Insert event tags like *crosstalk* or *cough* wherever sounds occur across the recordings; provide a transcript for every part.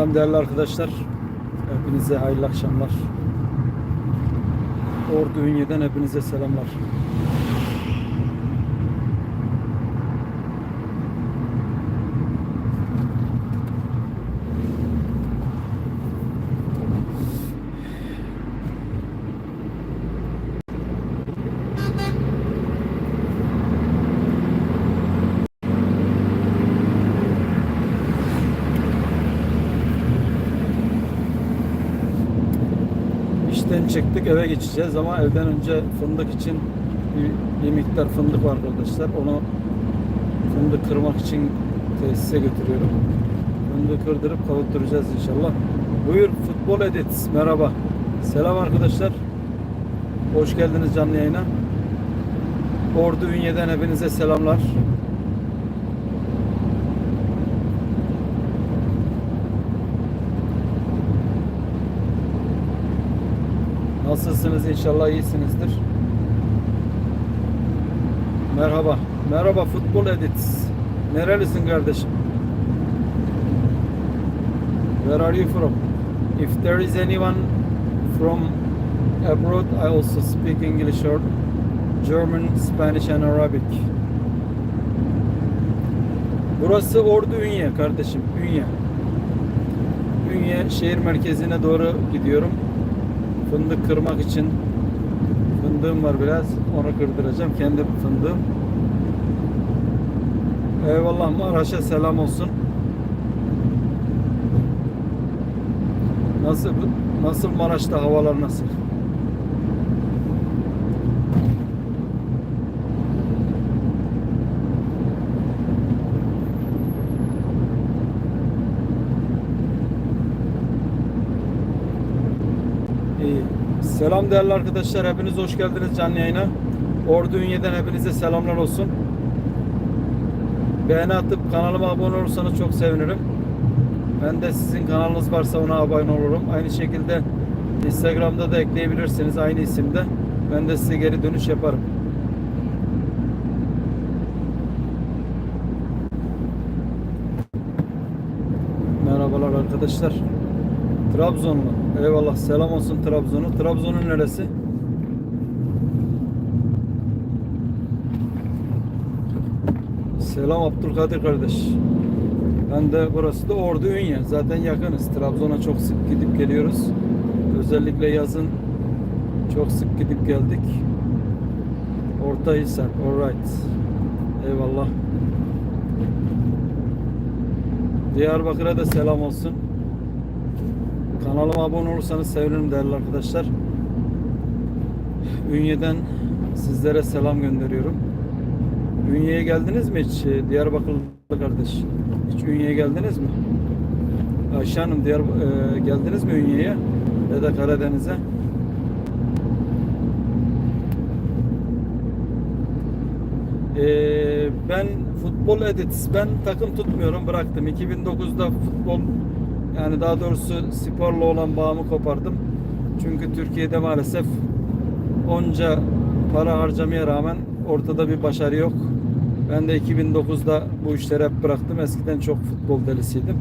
Selam değerli arkadaşlar. Hepinize hayırlı akşamlar. Ordu Ünye'den hepinize selamlar. İşten çıktık eve geçeceğiz ama evden önce fındık için bir, bir miktar fındık var arkadaşlar. Onu fındık kırmak için tesise götürüyorum. Fındığı kırdırıp kavutturacağız inşallah. Buyur Futbol Edit. Merhaba. Selam arkadaşlar. Hoş geldiniz canlı yayına. Ordu Ünye'den hepinize selamlar. Nasılsınız? İnşallah iyisinizdir. Merhaba. Merhaba Futbol Edit. Nerelisin kardeşim? Where are you from? If there is anyone from abroad, I also speak English or German, Spanish and Arabic. Burası Ordu Ünye kardeşim. Ünye. Ünye şehir merkezine doğru gidiyorum. Fındık kırmak için fındığım var biraz. Onu kırdıracağım. Kendi fındığım. Eyvallah Maraş'a selam olsun. Nasıl nasıl Maraş'ta havalar nasıl? İyi. Selam değerli arkadaşlar. Hepiniz hoş geldiniz canlı yayına. Ordu Ünye'den hepinize selamlar olsun. Beğeni atıp kanalıma abone olursanız çok sevinirim. Ben de sizin kanalınız varsa ona abone olurum. Aynı şekilde Instagram'da da ekleyebilirsiniz aynı isimde. Ben de size geri dönüş yaparım. Merhabalar arkadaşlar. Trabzonlu. Eyvallah. Selam olsun Trabzon'u. Trabzon'un neresi? Selam Abdülkadir kardeş. Ben de burası da Ordu Ünye. Zaten yakınız. Trabzon'a çok sık gidip geliyoruz. Özellikle yazın çok sık gidip geldik. Ortahisar. Alright. Eyvallah. Diyarbakır'a da selam olsun. Kanalıma abone olursanız sevinirim değerli arkadaşlar. Ünye'den sizlere selam gönderiyorum. Ünye'ye geldiniz mi hiç? Ee, Diyarbakırlı kardeş. Hiç Ünye'ye geldiniz mi? Ayşe Hanım Diyar, e, geldiniz mi Ünye'ye? Ya da Karadeniz'e? Ee, ben futbol edit, ben takım tutmuyorum bıraktım. 2009'da futbol yani daha doğrusu sporla olan bağımı kopardım. Çünkü Türkiye'de maalesef onca para harcamaya rağmen ortada bir başarı yok. Ben de 2009'da bu işleri hep bıraktım. Eskiden çok futbol delisiydim.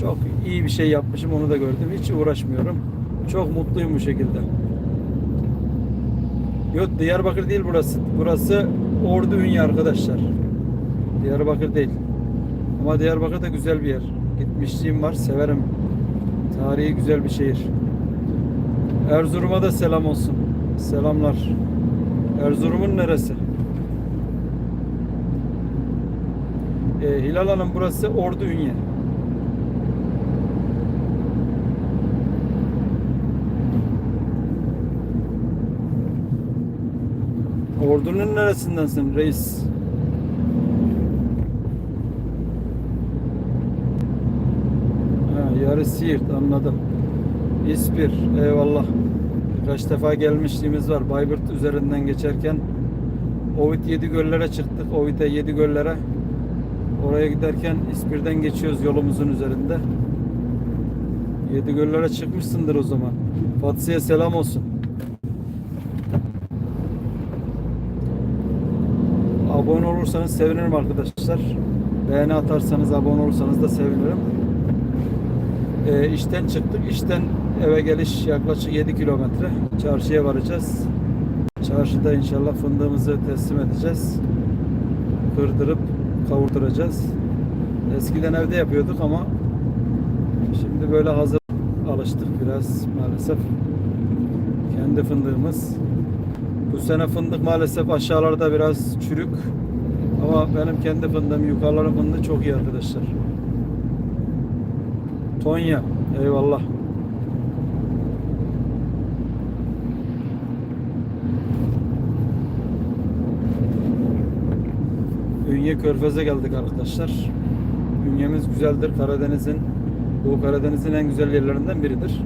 Çok iyi bir şey yapmışım onu da gördüm. Hiç uğraşmıyorum. Çok mutluyum bu şekilde. Yok Diyarbakır değil burası. Burası Ordu Ünye arkadaşlar. Diyarbakır değil. Ama Diyarbakır da güzel bir yer. Gitmişliğim var. Severim. Tarihi güzel bir şehir. Erzurum'a da selam olsun. Selamlar. Erzurum'un neresi? Ee, Hilal Hanım burası Ordu Ünye. Ordu'nun neresindensin reis? Ha, yarı Siirt anladım. İspir eyvallah. Birkaç defa gelmişliğimiz var. Bayburt üzerinden geçerken Ovid yedi göllere çıktık. Ovid'e yedi göllere. Oraya giderken İspir'den geçiyoruz yolumuzun üzerinde. Yedi göllere çıkmışsındır o zaman. Fatsi'ye selam olsun. Abone olursanız sevinirim arkadaşlar. Beğeni atarsanız abone olursanız da sevinirim. E, işten çıktık. İşten eve geliş yaklaşık 7 kilometre. Çarşıya varacağız. Çarşıda inşallah fındığımızı teslim edeceğiz. Kırdırıp kavurduracağız. Eskiden evde yapıyorduk ama şimdi böyle hazır alıştık biraz maalesef. Kendi fındığımız. Bu sene fındık maalesef aşağılarda biraz çürük. Ama benim kendi fındığım, yukarıların fındığı çok iyi arkadaşlar. Tonya. Eyvallah. Ünye Körfez'e geldik arkadaşlar. Ünyemiz güzeldir. Karadeniz'in Doğu Karadeniz'in en güzel yerlerinden biridir.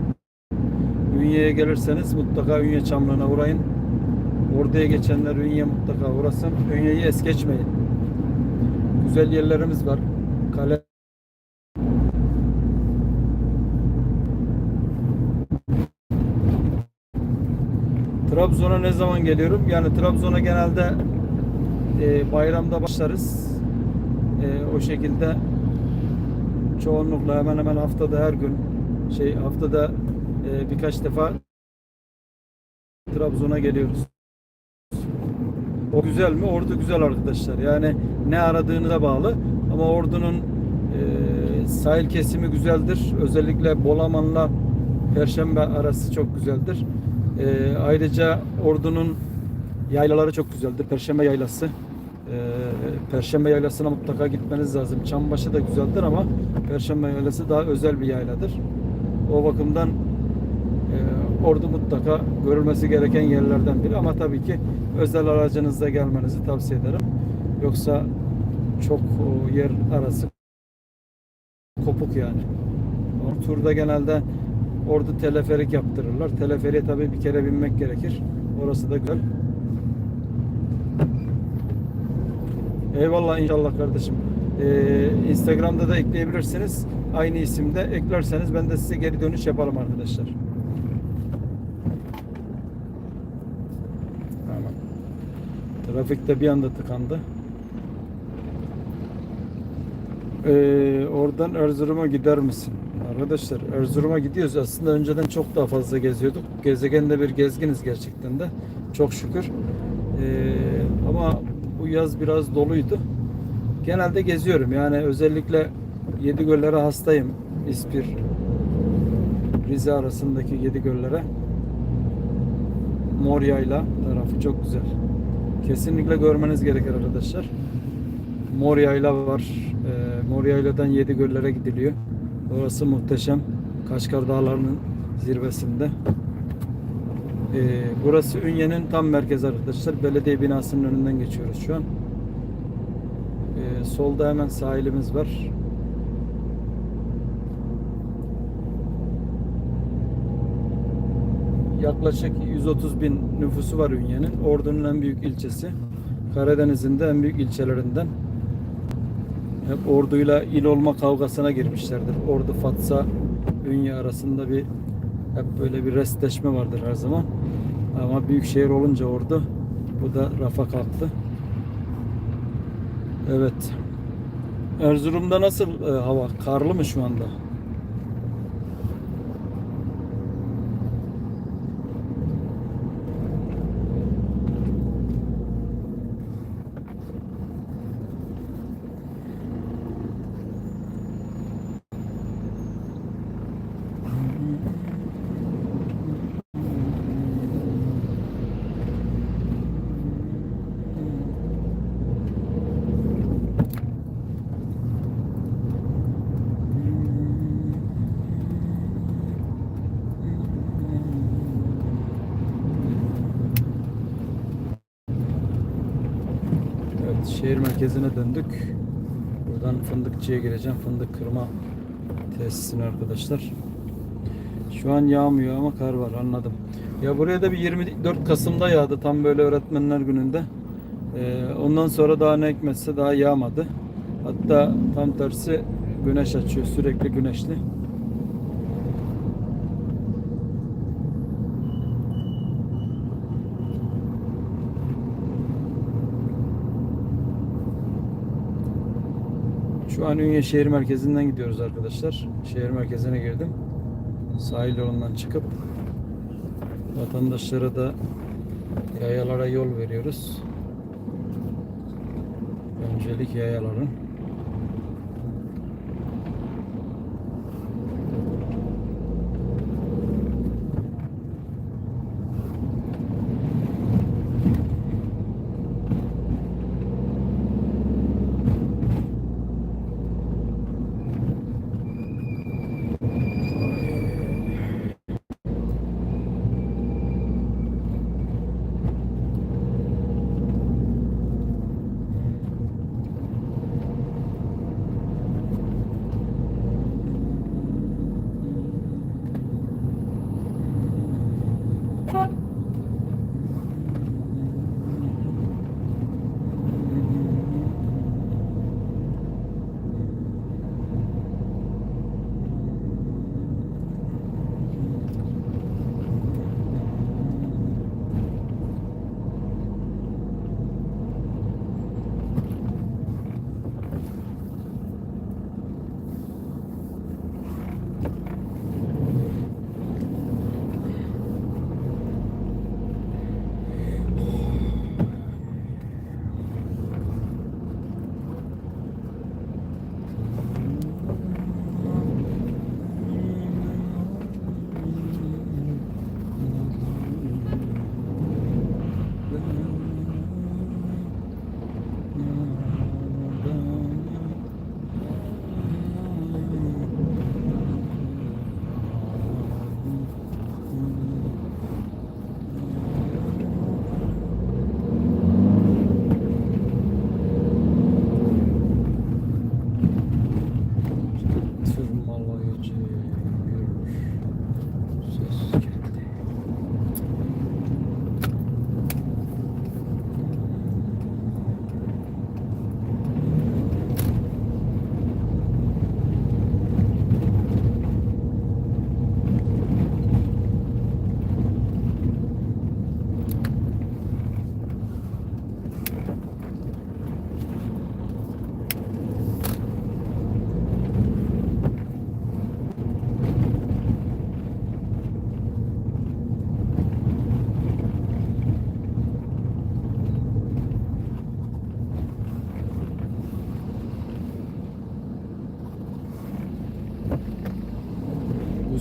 Ünye'ye gelirseniz mutlaka Ünye Çamlığı'na uğrayın. Orduya geçenler Ünye mutlaka uğrasın. Ünye'yi es geçmeyin. Güzel yerlerimiz var. Kale Trabzon'a ne zaman geliyorum? Yani Trabzon'a genelde e, bayramda başlarız. E, o şekilde çoğunlukla hemen hemen haftada her gün şey haftada e, birkaç defa Trabzon'a geliyoruz. O güzel mi? Ordu güzel arkadaşlar. Yani ne aradığınıza bağlı. Ama Ordu'nun e, sahil kesimi güzeldir. Özellikle Bolaman'la Perşembe arası çok güzeldir. E, ayrıca Ordu'nun yaylaları çok güzeldir. Perşembe yaylası. E, Perşembe yaylasına mutlaka gitmeniz lazım. Çambaşı da güzeldir ama Perşembe yaylası daha özel bir yayladır. O bakımdan e, Ordu mutlaka görülmesi gereken yerlerden biri ama tabii ki özel aracınızla gelmenizi tavsiye ederim. Yoksa çok o, yer arası kopuk yani. Turda genelde Ordu teleferik yaptırırlar. Teleferiğe tabii bir kere binmek gerekir. Orası da güzel. Eyvallah inşallah kardeşim. Ee, Instagram'da da ekleyebilirsiniz. Aynı isimde eklerseniz ben de size geri dönüş yaparım arkadaşlar. Tamam. Trafikte bir anda tıkandı. Ee, oradan Erzurum'a gider misin? Arkadaşlar Erzurum'a gidiyoruz. Aslında önceden çok daha fazla geziyorduk. Gezegende bir gezginiz gerçekten de. Çok şükür. Ee, ama bu yaz biraz doluydu. Genelde geziyorum. Yani özellikle Yedi Göllere hastayım. İspir, Rize arasındaki Yedi Göllere. Morya'yla tarafı çok güzel. Kesinlikle görmeniz gerekir arkadaşlar. Mor Yayla var. Ee, Mor Yayla'dan Yedi Göllere gidiliyor. Orası muhteşem. Kaşgar Dağları'nın zirvesinde. Ee, burası Ünye'nin tam merkezi arkadaşlar. Belediye binasının önünden geçiyoruz şu an. Ee, solda hemen sahilimiz var. Yaklaşık 130 bin nüfusu var Ünye'nin. Ordu'nun en büyük ilçesi. Karadeniz'in de en büyük ilçelerinden. Orduyla il olma kavgasına girmişlerdir. Ordu Fatsa Ünye arasında bir hep böyle bir restleşme vardır her zaman. Ama büyük şehir olunca ordu bu da rafa kalktı. Evet. Erzurum'da nasıl e, hava? Karlı mı şu anda? Evet, şehir merkezine döndük. Buradan fındıkçıya gireceğim. Fındık kırma tesisine arkadaşlar. Şu an yağmıyor ama kar var anladım. Ya buraya da bir 24 Kasım'da yağdı tam böyle öğretmenler gününde. Ee, ondan sonra daha ne hikmetse daha yağmadı. Hatta tam tersi güneş açıyor sürekli güneşli. Şu an Ünye şehir merkezinden gidiyoruz arkadaşlar. Şehir merkezine girdim. Sahil yolundan çıkıp vatandaşlara da yayalara yol veriyoruz. Öncelik yayaların.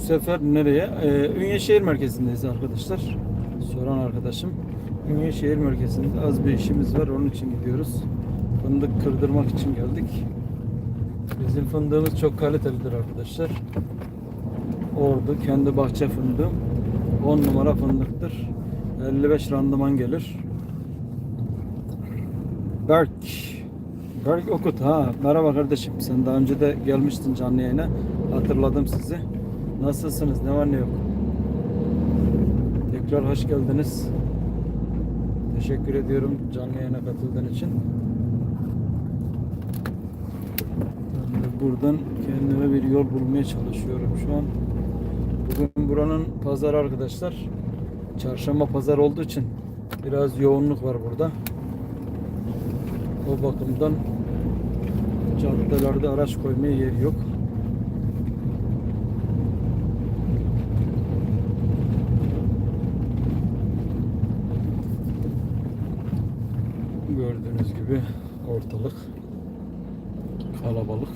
Sefer nereye? Ee, Ünye şehir merkezindeyiz arkadaşlar. Soran arkadaşım. Ünye şehir merkezinde az bir işimiz var. Onun için gidiyoruz. Fındık kırdırmak için geldik. Bizim fındığımız çok kalitelidir arkadaşlar. Ordu kendi bahçe fındığı. 10 numara fındıktır. 55 randıman gelir. Berk. Berk Okut ha. Merhaba kardeşim. Sen daha önce de gelmiştin canlı yayına. Hatırladım sizi. Nasılsınız? Ne var ne yok? Tekrar hoş geldiniz. Teşekkür ediyorum canlı yayına katıldığın için. Buradan kendime bir yol bulmaya çalışıyorum şu an. Bugün buranın pazar arkadaşlar. Çarşamba pazar olduğu için biraz yoğunluk var burada. O bakımdan caddelerde araç koymaya yer yok. Gördüğünüz gibi ortalık kalabalık.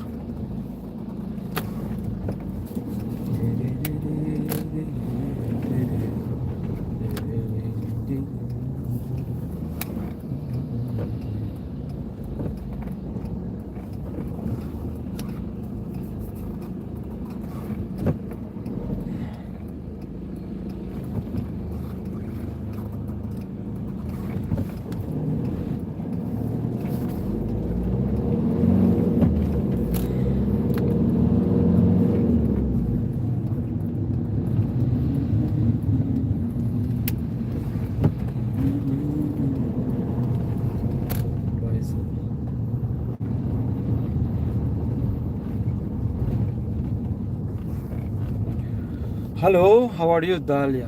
Hello, how are you, Dalia?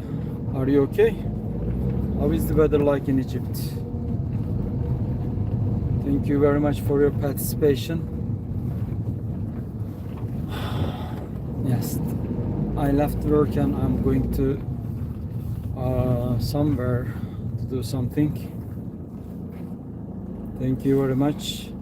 Are you okay? How is the weather like in Egypt? Thank you very much for your participation. *sighs* yes, I left work and I'm going to uh, somewhere to do something. Thank you very much.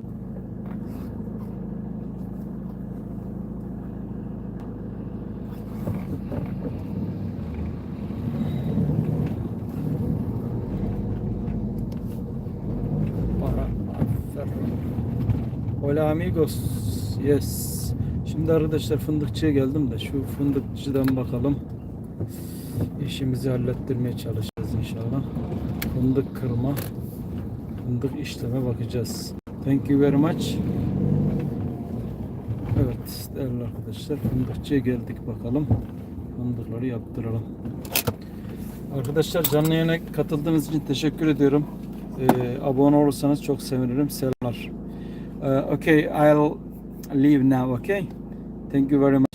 Hola amigos. Yes. Şimdi arkadaşlar fındıkçıya geldim de şu fındıkçıdan bakalım. İşimizi hallettirmeye çalışacağız inşallah. Fındık kırma, fındık işleme bakacağız. Thank you very much. Evet değerli arkadaşlar fındıkçıya geldik bakalım. Fındıkları yaptıralım. Arkadaşlar canlı yayına katıldığınız için teşekkür ediyorum. Ee, abone olursanız çok sevinirim. Selamlar. Uh, okay, I'll leave now, okay? Thank you very much.